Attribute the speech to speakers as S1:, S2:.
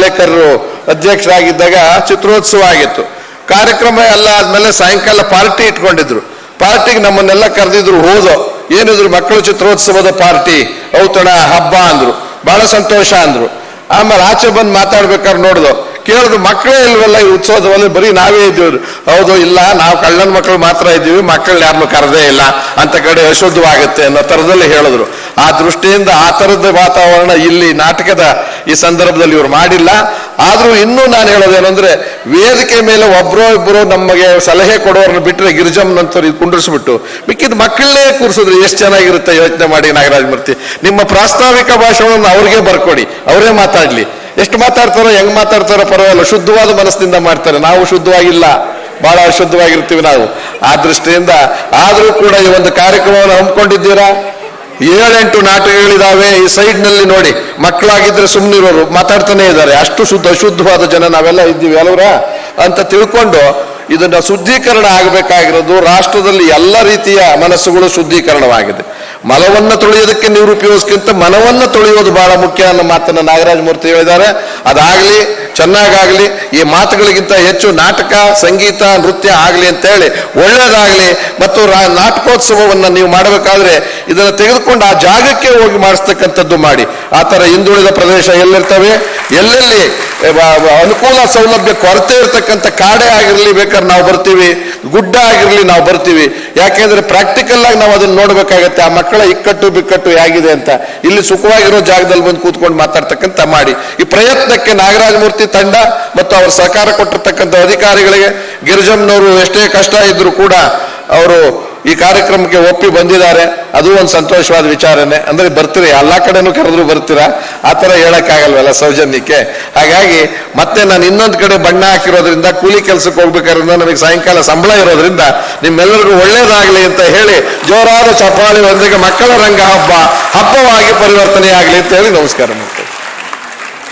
S1: ಪಾಲೇಕರರು ಅಧ್ಯಕ್ಷರಾಗಿದ್ದಾಗ ಚಿತ್ರೋತ್ಸವ ಆಗಿತ್ತು. ಕಾರ್ಯಕ್ರಮ ಎಲ್ಲ ಆದ್ಮೇಲೆ ಸಾಯಂಕಾಲ ಪಾರ್ಟಿ ಇಟ್ಕೊಂಡಿದ್ರು. ಪಾರ್ಟಿಗೆ ನಮ್ಮನ್ನೆಲ್ಲ ಕರೆದಿದ್ರು, ಹೋದೋ, ಏನಿದ್ರು ಮಕ್ಕಳು ಚಿತ್ರೋತ್ಸವದ ಪಾರ್ಟಿ, ಔತಣ, ಹಬ್ಬ ಅಂದ್ರು. ಬಹಳ ಸಂತೋಷ ಅಂದ್ರು. ಆಮೇಲೆ ಆಚೆ ಬಂದು ಮಾತಾಡ್ಬೇಕಾದ್ರೆ ನೋಡಿದ್ರು ಕೇಳಿದ್ರು ಮಕ್ಕಳೇ ಇಲ್ವಲ್ಲ ಈ ಉತ್ಸವದಲ್ಲಿ, ಬರೀ ನಾವೇ ಇದ್ದೀವಿ. ಹೌದು, ಇಲ್ಲ, ನಾವು ಕಳ್ಳನ ಮಕ್ಕಳು ಮಾತ್ರ ಇದ್ದೀವಿ ಮಕ್ಕಳು ಯಾರನ್ನು ಕರೆದೇ ಇಲ್ಲ ಅಂತ ಕಡೆ ಅಶುದ್ಧವಾಗುತ್ತೆ ಅನ್ನೋ ಥರದಲ್ಲಿ ಹೇಳಿದ್ರು. ಆ ದೃಷ್ಟಿಯಿಂದ ಆ ಥರದ ವಾತಾವರಣ ಇಲ್ಲಿ ನಾಟಕದ ಈ ಸಂದರ್ಭದಲ್ಲಿ ಇವರು ಮಾಡಿಲ್ಲ. ಆದರೂ ಇನ್ನೂ ನಾನು ಹೇಳೋದೇನೆಂದ್ರೆ ವೇದಿಕೆ ಮೇಲೆ ಒಬ್ಬರೋ ಇಬ್ಬರು ನಮಗೆ ಸಲಹೆ ಕೊಡೋರನ್ನ ಬಿಟ್ಟರೆ ಗಿರಿಜಮ್ನಂತವ್ರು ಇದು ಕುಂಡ್ರಿಸ್ಬಿಟ್ಟು, ಮಿಕ್ಕಿದ ಮಕ್ಕಳನ್ನೇ ಕೂರಿಸಿದ್ರೆ ಎಷ್ಟು ಚೆನ್ನಾಗಿರುತ್ತೆ ಯೋಚನೆ ಮಾಡಿ ನಾಗರಾಜ ಮೂರ್ತಿ. ನಿಮ್ಮ ಪ್ರಾಸ್ತಾವಿಕ ಭಾಷಣವನ್ನು ಅವ್ರಿಗೆ ಬರ್ಕೊಡಿ, ಅವರೇ ಮಾತಾಡ್ಲಿ. ಎಷ್ಟು ಮಾತಾಡ್ತಾರೋ, ಹೆಂಗ್ ಮಾತಾಡ್ತಾರೋ ಪರವಾಗಿಲ್ಲ, ಶುದ್ಧವಾದ ಮನಸ್ಸಿನಿಂದ ಮಾಡ್ತಾರೆ. ನಾವು ಶುದ್ಧವಾಗಿಲ್ಲ, ಬಹಳ ಅಶುದ್ಧವಾಗಿರ್ತೀವಿ ನಾವು. ಆ ದೃಷ್ಟಿಯಿಂದ ಆದರೂ ಕೂಡ ಈ ಒಂದು ಕಾರ್ಯಕ್ರಮವನ್ನು ಹಮ್ಮಿಕೊಂಡಿದ್ದೀರಾ? ಏಳೆಂಟು ನಾಟಕಗಳಿದಾವೆ, ಈ ಸೈಡ್ನಲ್ಲಿ ನೋಡಿ, ಮಕ್ಕಳಾಗಿದ್ರೆ ಸುಮ್ಮನಿರೋರು ಮಾತಾಡ್ತಾನೆ ಇದ್ದಾರೆ. ಅಷ್ಟು ಶುದ್ಧ ಅಶುದ್ಧವಾದ ಜನ ನಾವೆಲ್ಲ ಇದ್ದೀವಿ, ಅಲ್ವರ? ಅಂತ ತಿಳ್ಕೊಂಡು ಇದನ್ನ ಶುದ್ಧೀಕರಣ ಆಗಬೇಕಾಗಿರೋದು ರಾಷ್ಟ್ರದಲ್ಲಿ ಎಲ್ಲ ರೀತಿಯ ಮನಸ್ಸುಗಳು ಶುದ್ಧೀಕರಣವಾಗಿದೆ. ಮಲವನ್ನ ತೊಳೆಯೋದಕ್ಕೆ ನೀರು ಉಪಯೋಗಿಸ್ಕಿಂತ ಮನವನ್ನ ತೊಳೆಯೋದು ಬಹಳ ಮುಖ್ಯ ಅನ್ನೋ ಮಾತನ್ನ ನಾಗರಾಜ ಮೂರ್ತಿ ಹೇಳಿದ್ದಾರೆ. ಅದಾಗ್ಲಿ ಚೆನ್ನಾಗಾಗ್ಲಿ, ಈ ಮಾತುಗಳಿಗಿಂತ ಹೆಚ್ಚು ನಾಟಕ, ಸಂಗೀತ, ನೃತ್ಯ ಆಗಲಿ ಅಂತೇಳಿ ಒಳ್ಳೇದಾಗಲಿ ಮತ್ತು ನಾಟಕೋತ್ಸವವನ್ನ ನೀವು ಮಾಡಬೇಕಾದ್ರೆ ಇದನ್ನು ತೆಗೆದುಕೊಂಡು ಆ ಜಾಗಕ್ಕೆ ಹೋಗಿ ಮಾಡಿಸ್ತಕ್ಕಂಥದ್ದು ಮಾಡಿ. ಆ ಥರ ಹಿಂದುಳಿದ ಪ್ರದೇಶ ಎಲ್ಲಿರ್ತವೆ? ಎಲ್ಲೆಲ್ಲಿ ಅನುಕೂಲ ಸೌಲಭ್ಯ ಕೊರತೆ ಇರತಕ್ಕಂಥ ಕಾಡೆ ಆಗಿರಲಿ ಬೇಕಾದ್ರೆ ನಾವು ಬರ್ತೀವಿ. ಗುಡ್ಡ ಆಗಿರಲಿ ನಾವು ಬರ್ತೀವಿ. ಯಾಕೆಂದ್ರೆ ಪ್ರಾಕ್ಟಿಕಲ್ ಆಗಿ ನಾವು ಅದನ್ನ ನೋಡಬೇಕಾಗತ್ತೆ. ಆ ಮಕ್ಕಳ ಇಕ್ಕಟ್ಟು ಬಿಕ್ಕಟ್ಟು ಹೇಗಿದೆ ಅಂತ. ಇಲ್ಲಿ ಸುಖವಾಗಿರೋ ಜಾಗದಲ್ಲಿ ಬಂದು ಕೂತ್ಕೊಂಡು ಮಾತಾಡ್ತಕ್ಕಂಥ ಮಾಡಿ. ಈ ಪ್ರಯತ್ನಕ್ಕೆ ನಾಗರಾಜ ಮೂರ್ತಿ ತಂಡ ಮತ್ತು ಅವರ ಸಹಕಾರ ಕೊಟ್ಟಿರ್ತಕ್ಕಂಥ ಅಧಿಕಾರಿಗಳಿಗೆ ಗಿರಿಜಮ್ನವರು ಎಷ್ಟೇ ಕಷ್ಟ ಇದ್ರು ಕೂಡ ಅವರು ಈ ಕಾರ್ಯಕ್ರಮಕ್ಕೆ ಒಪ್ಪಿ ಬಂದಿದ್ದಾರೆ. ಅದು ಒಂದು ಸಂತೋಷವಾದ ವಿಚಾರನೆ. ಅಂದ್ರೆ ಬರ್ತೀರಿ? ಎಲ್ಲ ಕಡೆನೂ ಕರೆದ್ರು ಬರ್ತೀರಾ? ಆ ಥರ ಹೇಳೋಕ್ಕಾಗಲ್ವಲ್ಲ ಸೌಜನ್ಯಕ್ಕೆ? ಹಾಗಾಗಿ ಮತ್ತೆ ನಾನು ಇನ್ನೊಂದು ಕಡೆ ಬಣ್ಣ ಹಾಕಿರೋದ್ರಿಂದ, ಕೂಲಿ ಕೆಲಸಕ್ಕೆ ಹೋಗ್ಬೇಕಾದ್ರಿಂದ ನಮಗೆ ಸಾಯಂಕಾಲ ಸಂಬಳ ಇರೋದ್ರಿಂದ ನಿಮ್ಮೆಲ್ಲರಿಗೂ ಒಳ್ಳೇದಾಗ್ಲಿ ಅಂತ ಹೇಳಿ ಜೋರಾದ ಚಪ್ಪಾಳಿ ಒಂದಿಗೆ ಮಕ್ಕಳ ರಂಗ ಹಬ್ಬ ಹಬ್ಬವಾಗಿ ಪರಿವರ್ತನೆ ಆಗ್ಲಿ ಅಂತ ಹೇಳಿ ನಮಸ್ಕಾರ